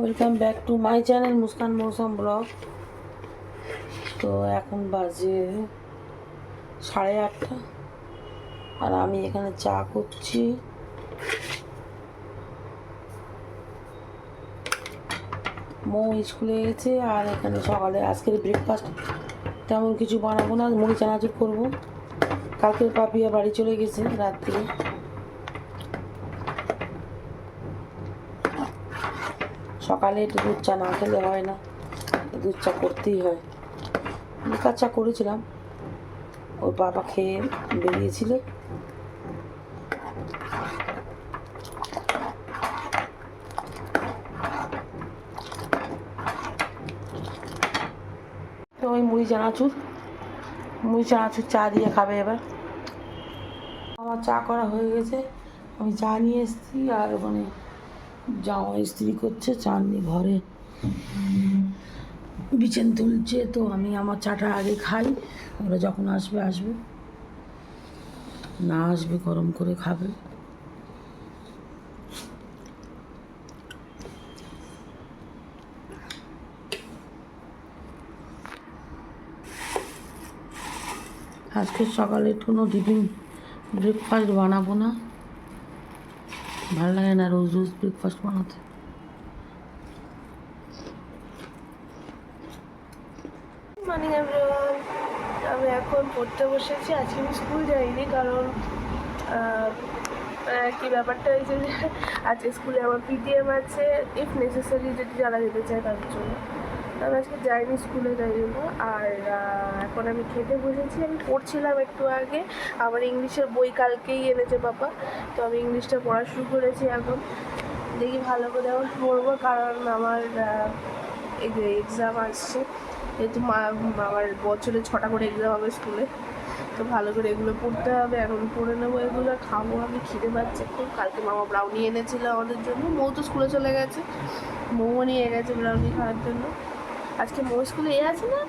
Welcome back to my channel Muskan Mousum blog তো এখন বাজে সাড়ে আটটা। আর আমি এখানে চা করছি। মৌ স্কুলে গেছে আর এখানে সকালে আজকের ব্রেকফাস্ট তেমন কিছু বানাবো না, মুড়ি চানাচুর করব। কালকের পাপিয়া বাড়ি চলে গেছে রাত্রে। সকালে একটু দুধ চা না খেলে হয় না। দুধ চা করতেই হয়। লিকার চা করেছিলাম। ওর বাবা খেয়ে বেরিয়েছিল। তো ওই মুড়ি চানাচুর। মুড়ি চানাচুর চা দিয়ে খাবে এবার। আমার চা করা হয়ে গেছে। আমি চা নিয়ে এসেছি আর মানে জামা ইস্ত্রি করছে, চাননি ঘরে। বিছেন তুলছে, তো আমি আমার চাটা আগে খাই, ওরা যখন আসবে আসবে। না আসবে, গরম করে খাবে। আজকে সকালে কোনো টিফিন ব্রেকফাস্ট বানাবো না। ভালো লাগে না রোজ রোজ ব্রেকফাস্ট বানাতে মর্নিং আমি এখন পড়তে বসেছি। আজকে আমি স্কুল যাইনি কারণ কি ব্যাপারটা হয়েছে যে আজকে স্কুলে আমার পিটিএম আছে। ইফ নেসেসারি যদি জানা যেতে চায় তার জন্য। আমি আজকে যাইনি স্কুলে তাই জন্য আর এখন আমি খেতে বসেছি। আমি পড়ছিলাম একটু আগে। আমার ইংলিশের বই কালকেই এনেছে বাবা। তো আমি ইংলিশটা পড়া শুরু করেছি এখন। দেখি ভালো করে আবার পড়ব, কারণ আমার এক্সাম আসছে। যেহেতু মা- আমার বছরে ছটা করে এক্সাম হবে স্কুলে। তো ভালো করে এগুলো পড়তে হবে। এখন পড়ে নেব এগুলো। খাব আমি, খিদে পাচ্ছে খুব। কালকে মামা ব্রাউনি এনেছিল আমাদের জন্য। মৌ তো স্কুলে চলে গেছে। মৌও নিয়ে গেছে ব্রাউনি খাওয়ার জন্য। আজকে মৌ স্কুলে এ আছে না?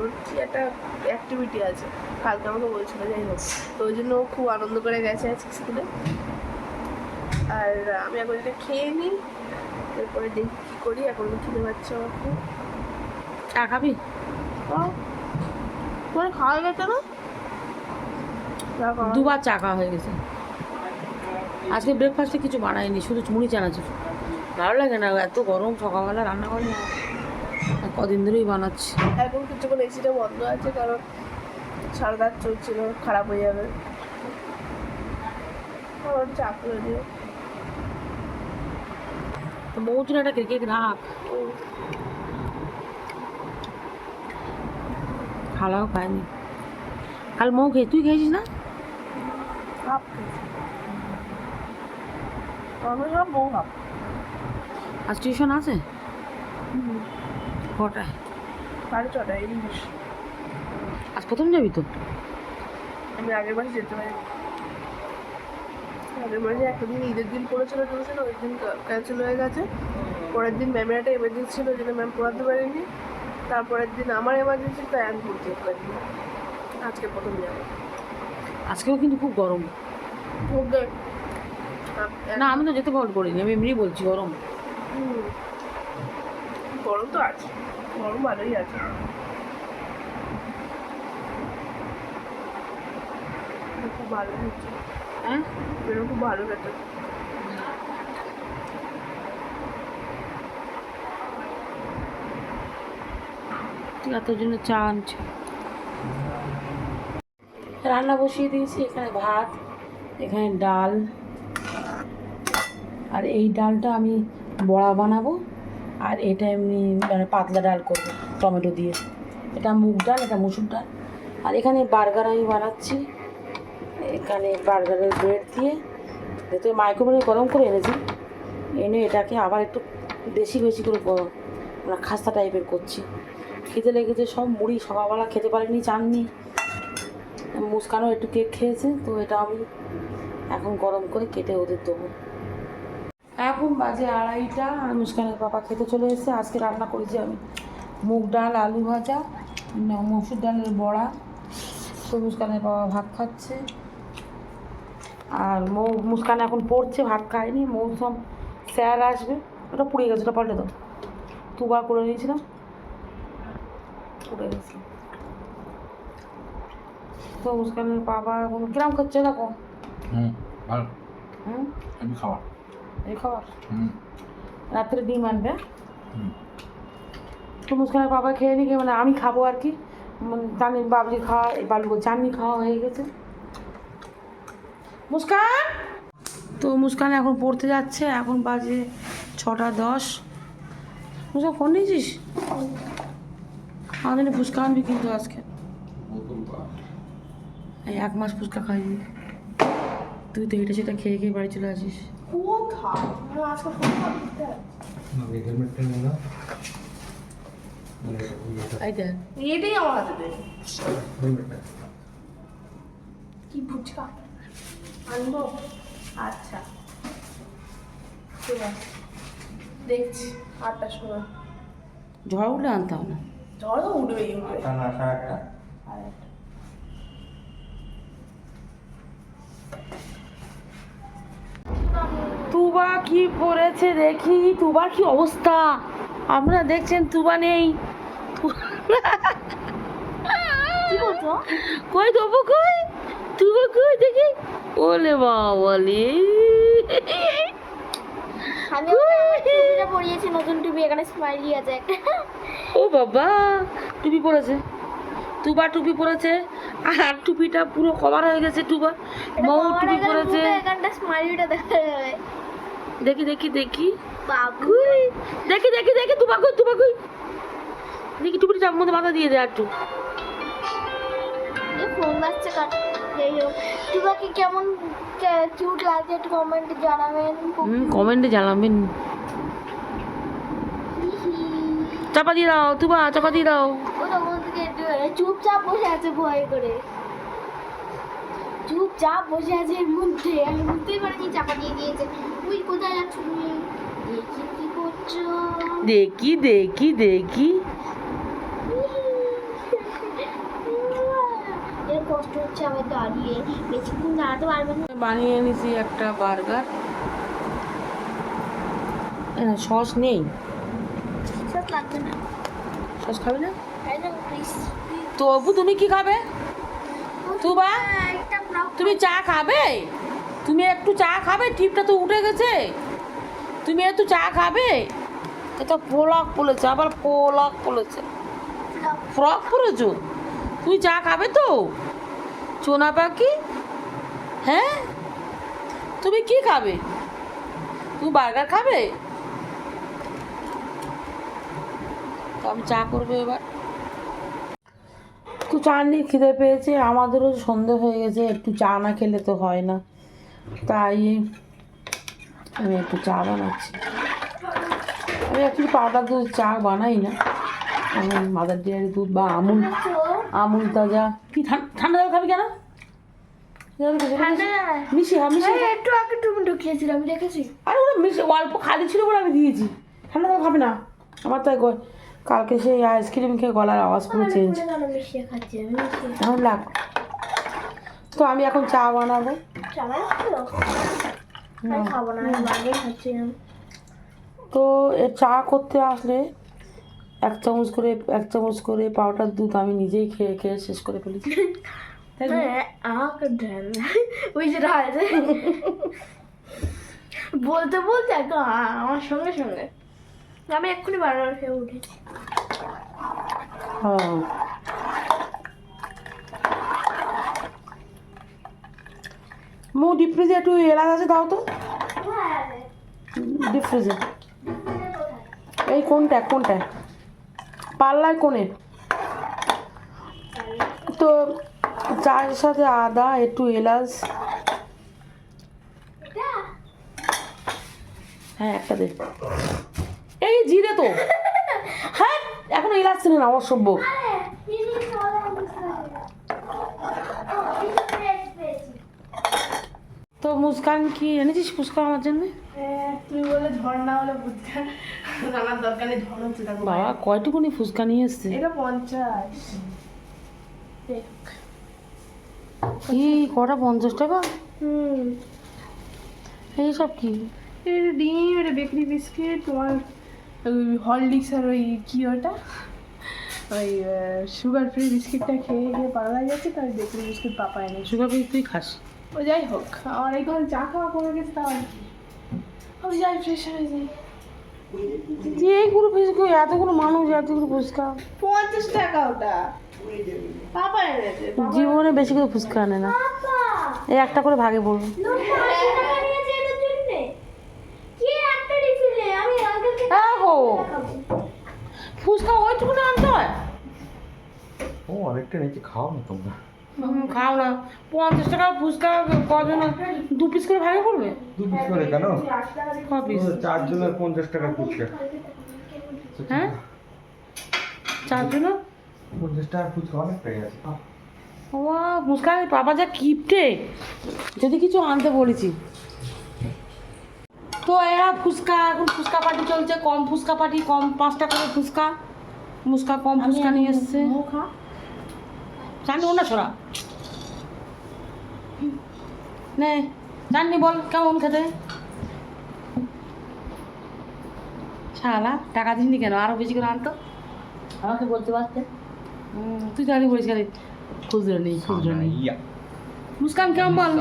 ওর কি একটা অ্যাক্টিভিটি আছে। কালকে আমাকে বলছিল যাই হোক। তো ওই জন্য ও খুব আনন্দ করে গেছে আজকে স্কুলে। আর আমি এখন এটা খেয়ে নিই। এরপরে দেখি কী করি। এখন তো খিদে পাচ্ছে আমার খুব চা খাবি? ও, তোমার খাওয়া গেছে না? দুবার চা খাওয়া হয়ে গেছে। আজকে ব্রেকফাস্টে কিছু বানাইনি শুধু মুড়ি চানাচুর। ভালো লাগে না এত গরম সকালবেলা রান্না করি না কদিন ধরেই বানাচ্ছি। এখন কিছুক্ষণ এসিটা বন্ধ আছে কারণ সারা রাত চলছিল খারাপ হয়ে যাবে। আমার চা করে দিও তো মৌচুরাটা কে কেক রাখ। খালাও খায়নি। কাল মৌ খেয়ে তুই খেয়েছিস না? হাফ। আমরা সব বউ হাফ। আজ টিউশন আছে? কটায় সাড়ে ছটা ইংলিশ আজ প্রথম যাবি তো? আমি আগের মাসে যেতে পারি আগের মাসে একটা দিন ঈদের দিন পড়েছিল টিউশন ওই দিন ক্যান্সেল হয়ে গেছে। পরের দিন ম্যামের একটা এমার্জেন্সি ছিল ম্যাম পড়াতে পারেনি। তারপরের দিন আমার এমার্জেন্সি তাই আমি পড়তে যেতে পারিনি। আজকে প্রথম যাব। আজকেও কিন্তু খুব গরম। ওকে না আমি তো যেতে পারব করিনি আমি এমনি বলছি গরম। হুম। গরম তো আছে গরম ভালোই আছে। খুব ভালো হচ্ছে। হ্যাঁ? খুব ভালো খেতে ঠিক জন্য চা আনছি। রান্না বসিয়ে দিয়েছি এখানে ভাত এখানে ডাল। আর এই ডালটা আমি বড়া বানাবো। আর এটা এমনি মানে পাতলা ডাল করব, টমেটো দিয়ে। এটা মুগ ডাল, এটা মুসুর ডাল। আর এখানে বার্গার আমি বানাচ্ছি। এখানে বার্গারের ব্রেড দিয়ে। যেহেতু মাইক্রোওভেনে গরম করে এনেছি, এনে এটাকে আবার একটু বেশি বেশি করে গরম মানে খাস্তা টাইপের করছি। খেতে লেগেছে সব, মুড়ি সকালবেলা খেতে পারেনি, চাননি। মুস্কানও একটু কেক খেয়েছে, তো এটা আমি এখন গরম করে কেটে ওদের দেবো। এখন বাজে আড়াইটা আর মুস্কানের পাপা খেতে চলে এসেছে। আজকে রান্না করেছি আমি মুগ ডাল আলু ভাজা মসুর ডালের বড়া। তো মুস্কানের বাবা ভাত খাচ্ছে। আর মৌ মুস্কান এখন পড়ছে ভাত খায়নি। মৌসুম স্যার আসবে। ওটা পুড়ে গেছে ওটা পাল্টে দাও। দুবার করে নিয়েছিলাম। পুড়ে গেছে। তো মুস্কানের বাবা এখন কিরম খাচ্ছে দেখো। হুম ভালো। হুম? আমি খাওয়া এই খাবার রাত্রে ডিম আনবে? তো মুস্কানের বাবা খেয়ে নিকে মানে আমি খাব আর কি। জানি বাবলি খাওয়া বাবলি চাটনি খাওয়া হয়ে গেছে। মুস্কান! তো মুস্কান এখন পড়তে যাচ্ছে এখন বাজে ছটা দশ। মুস্কান ফোন নিয়েছিস? আমাদের ফুচকা আনবি কিন্তু আজকে। এই এক মাস ফুচকা খাইনি। তুই তো এটা সেটা খেয়ে খেয়ে বাড়ি চলে আসিস। কোথায় আমার আজকে ফোন করতে হেলমেটটা নিয়ে না এই দেখ এটাই আমার হাতে দে হেলমেটটা কি ফুচকা আনব আচ্ছা ঠিক আছে দেখছি আটটার সময় ঝড় উঠলে আনতে হবে না ঝড় তো উঠবেই না সাড়ে আটটা তুবা কি পড়েছে দেখি তুবার কি অবস্থা? আপনারা দেখছেন তুবা নেই। কই দেবো কই? তুবা কই দেখি? ওলে বাবালে। পরিয়েছি নতুন টুপি এখানে স্মাইলি আছে ও বাবা টুপি পরেছে। তুবা টুপি পরেছে আর টুপিটা পুরো কভার হয়ে গেছে টুবা। মৌ টুপি পরেছে। এখানটা স্মাইলিটা দেখা যাবে। দেখি দেখি দেখি। বাবু। কই দেখি দেখি দেখি তুবা কই তুবা কই দেখি টুপিটা চাপ মধ্যে মাথা দিয়ে দে একটু এ ফোন বাজছে কাট যাই হোক। তোমাকে কেমন কিউট লাগছে একটু কমেন্টে জানাবেন হুম কমেন্টে জানাবেন। চাপা দিয়ে দাও তুবা চাপা দিয়ে দাও। ও তখন থেকে চুপচাপ বসে আছে ভয় করে। চুপচাপ বসে আছে এর মধ্যে। আমি বুঝতেই পারিনি চাপা দিয়ে দিয়েছে। তুই কোথায় যাচ্ছ তুমি? দেখি কি করছ। দেখি দেখি দেখি। কষ্ট হচ্ছে আবার দাঁড়িয়ে বেশিক্ষণ দাঁড়াতে পারবে না। বানিয়ে এনেছি একটা বার্গার। না সস নেই। সব লাগবে না। সস খাবে না? তবু তুমি কি খাবে? তুবা, তুমি চা খাবে? তুমি একটু চা খাবে টিপটা তো উঠে গেছে। তুমি একটু চা খাবে? এটা পোলক পড়েছে আবার পোলক পড়েছে ফ্রক পরেছো? তুমি চা খাবে তো? চোনা পাখি? হ্যাঁ? তুমি কি খাবে? তুমি বার্গার খাবে? তো আমি চা করব এবার। একটু চা নিয়ে খিদে পেয়েছে আমাদেরও সন্ধে হয়ে গেছে একটু চা না খেলে তো হয় না। তাই আমি একটু চা বানাচ্ছি। আমি অ্যাকচুয়ালি পাউডার দুধ চা বানাই না। আমি মাদার ডেয়ারি দুধ বা আমুল আমুল তাজা। কি ঠান- ঠান্ডা জল খাবি কেন? মিশি হ্যাঁ মিশি একটু আগে তুমি ঢুকিয়েছিলাম আমি দেখেছি। আরে ওটা মিশি অল্প খালি ছিল বলে আমি দিয়েছি। ঠান্ডা জল খাবে না। আমার তাই কালকে সেই আইসক্রিম খেয়ে গলার আওয়াজ পুরো চেঞ্জ এখন লাগ তো আমি এখন চা বানাবো। তো এ চা করতে আসলে এক চামচ করে এক চামচ করে পাউডার দুধ আমি নিজেই খেয়ে খেয়ে শেষ করে ফেলেছি। হ্যাঁ ওই যে বলতে বলতে একদম আমার সঙ্গে সঙ্গে। আমি এক্ষুনি বারবার খেয়ে উঠেছি হ্যাঁ মো ডিপ ফ্রিজে একটু এলাচ আছে দাও তো। ডিপ ফ্রিজে এই কোনটা কোনটা? পাল্লায় কোণে। তো চায়ের সাথে আদা একটু এলাচ। হ্যাঁ একটা দে। জিরে তো। হ্যাঁ এখন এলাচ লাগছে না অসভ্য। তো মুস্কান কি এনেছিস ফুচকা আমার জন্য? তুমি বলে ঝড় না হলে ফুচকা রান্নার দরকার নেই ঝড় হচ্ছে দেখো বাবা কয়টুকুনি ফুচকা নিয়ে এসছে? এটা পঞ্চাশ। এই কটা পঞ্চাশ টাকা? হুম। এইসব কি? এটা ডিম এটা বেকারি বিস্কিট তোমার ওই হরলিক্স আর ওই কি ওটা? ওই সুগার ফ্রি বিস্কিটটা খেয়ে খেয়ে হয়ে যাচ্ছে তাই বেকারি বিস্কিট পাপা এনে সুগার ফ্রি তুই খাস। ও যাই হোক আমার এই ঘরে চা খাওয়া করে গেছে তাও আমি যাই ফ্রেশ হয়ে যাই। এইগুলো ফুচকা এতগুলো মানুষ এতগুলো ফুচকা। পঞ্চাশ টাকা ওটা। জীবনে বেশি করে ফুচকা আনে না। এই একটা করে ভাগে পড়বে লোক পাঁচশো টাকা নিয়েছে এটার জন্যে কি একটা রিফিলে আমি আঙ্কেলকে হ্যাঁ গো দেখাবো ফুচকা ওইটুকু আনতে হয় ও অনেকটা নিচে খাও না তোমরা। খাও না। পঞ্চাশ টাকা ফুচকা কজন দু পিস করে ভাগে পড়বে দু পিস করে কেন? ক পিস চারজনের পঞ্চাশ টাকা ফুচকা। হ্যাঁ? চারজন পঞ্চাশ টাকা ফুচকা অনেক পেয়ে গেছে ও ফুচকা বাবা যা কিপটে যদি কিছু আনতে বলেছি। তো এরা ফুচকা এখন ফুচকা পার্টি চলছে কম ফুচকা পার্টি কম পাঁচ টাকা করে ফুচকা। ফুচকা কম ফুচকা নিয়ে এসছে। জানি না ছোড়া? নে জাননি বল কেমন খেতে? শালা টাকা দিসনি কেন? আরও বেশি করে আনতো? আমাকে বলতে পারতে? তুই জানি বলিস খালি খুচরো নেই খুচরো নেই। মুস্কান কেমন বল?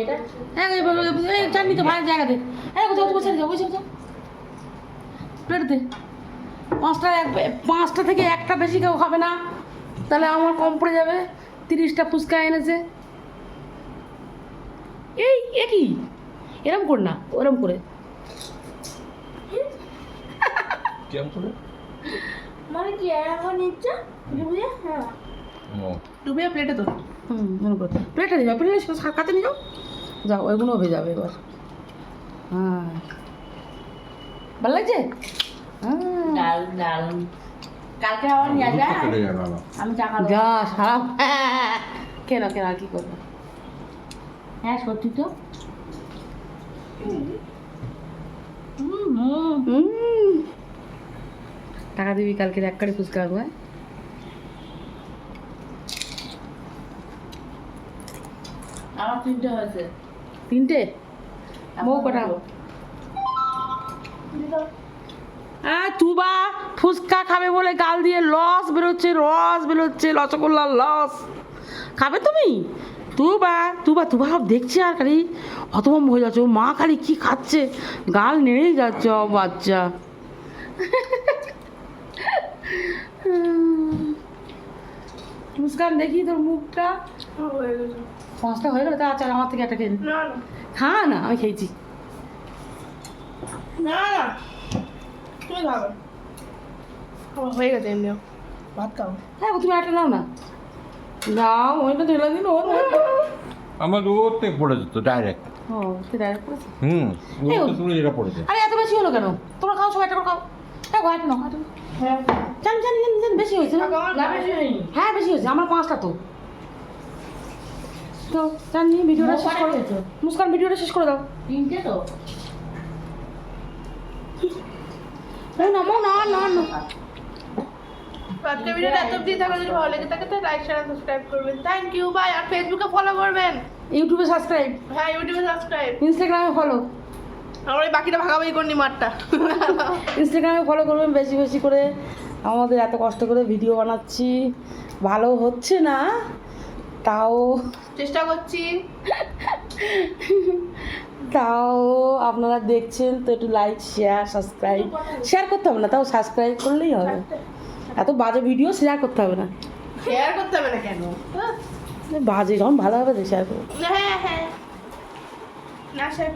এটা হ্যাঁ চাটনি তো ভালো জায়গা দে বসে যাও বসে যাও প্লেট দে। পাঁচটা পাঁচটা থেকে একটা বেশি কেউ খাবে না। তাহলে আমার কম পড়ে যাবে? তিরিশটা ফুচকা এনেছে। এই এ কি? এরম কর না ওরম করে। মানে কি নিচ্ছ? বুঝে হ্যাঁ। প্লেটে তো হুম। মনে করো। প্লেটটা নিয়ে যাও প্লেটে কাতে নিয়ে যাও যাও। ওইগুলো হয়ে যাবে এবার। হ্যাঁ। ভালো লাগছে? ডাল ডাল। কালকে আবার নিয়ে আসবে হ্যাঁ? আমি টাকা যা সারা কেন কেন আর কি করব? হ্যাঁ সত্যি তো। হুম। টাকা দিবি কালকে এক কারি ফুচকা খাব হ্যাঁ? আমার তিনটে হয়েছে। তিনটে? বউ কটা? আর তুবা ফুচকা খাবে বলে গাল দিয়ে লস বেরোচ্ছে রস বেরোচ্ছে রসগোল্লার লস। খাবে তুমি? তুবা তুবা তুবা সব দেখছি আর খালি হতভম্ব হয়ে যাচ্ছে। মা খালি কি খাচ্ছে? গাল নেড়েই যাচ্ছে ও বাচ্চা। মুস্কান দেখি তোর মুখটা। হয়ে পাঁচটা হয়ে গেল? তা আচ্ছা আমার থেকে একটা খেয়ে খা না আমি খেয়েছি। না না। হয়ে গেছে এমনিও ভাত খাও। হ্যাঁ তুমি একটা নাও না। নাও ওইটা ঢেলে দিন ওর আমার ওর থেকে পড়ে যেত ডাইরেক্ট ও সে ডাইরেক্ট করেছে হুম এই ওর ও- তো শুনে যেটা পড়েছে। আরে এত বেশি হলো কেন? তোমরা খাও সবাই একটা করে খাও। হ্যাঁ একটা নাও একটা। হ্যাঁ। জানি জানি জানি জানি বেশি হয়েছে হ্যাঁ বেশি হয়েছে আমার পাঁচটা তো। তো জানি ভিডিওটা শেষ করে। মুস্কান ভিডিওটা শেষ করে দাও। তিনটে তো। না মো না না না। আজকের ভিডিওটা এত অবধি থাকলে যদি ভালো লেগে থাকে তো লাইক শেয়ার সাবস্ক্রাইব করবেন। থ্যাংক ইউ বাই আর ফেসবুকে ফলো করবেন। ইউটিউবে সাবস্ক্রাইব হ্যাঁ ইউটিউবে সাবস্ক্রাইব ইনস্টাগ্রামে ফলো আমরা বাকিটা ভাগাভাগি করনি মাঠটা ইনস্টাগ্রামে ফলো করবেন বেশি বেশি করে। আমাদের এত কষ্ট করে ভিডিও বানাচ্ছি। ভালো হচ্ছে না তাও চেষ্টা করছি। তাও আপনারা দেখছেন তো একটু লাইক শেয়ার সাবস্ক্রাইব শেয়ার করতে হবে না তাও সাবস্ক্রাইব করলেই হবে। এত বাজে ভিডিও শেয়ার করতে হবে না। শেয়ার করতে হবে না কেন? বাজে যখন ভালো হবে শেয়ার করব। হ্যাঁ হ্যাঁ। না শেয়ার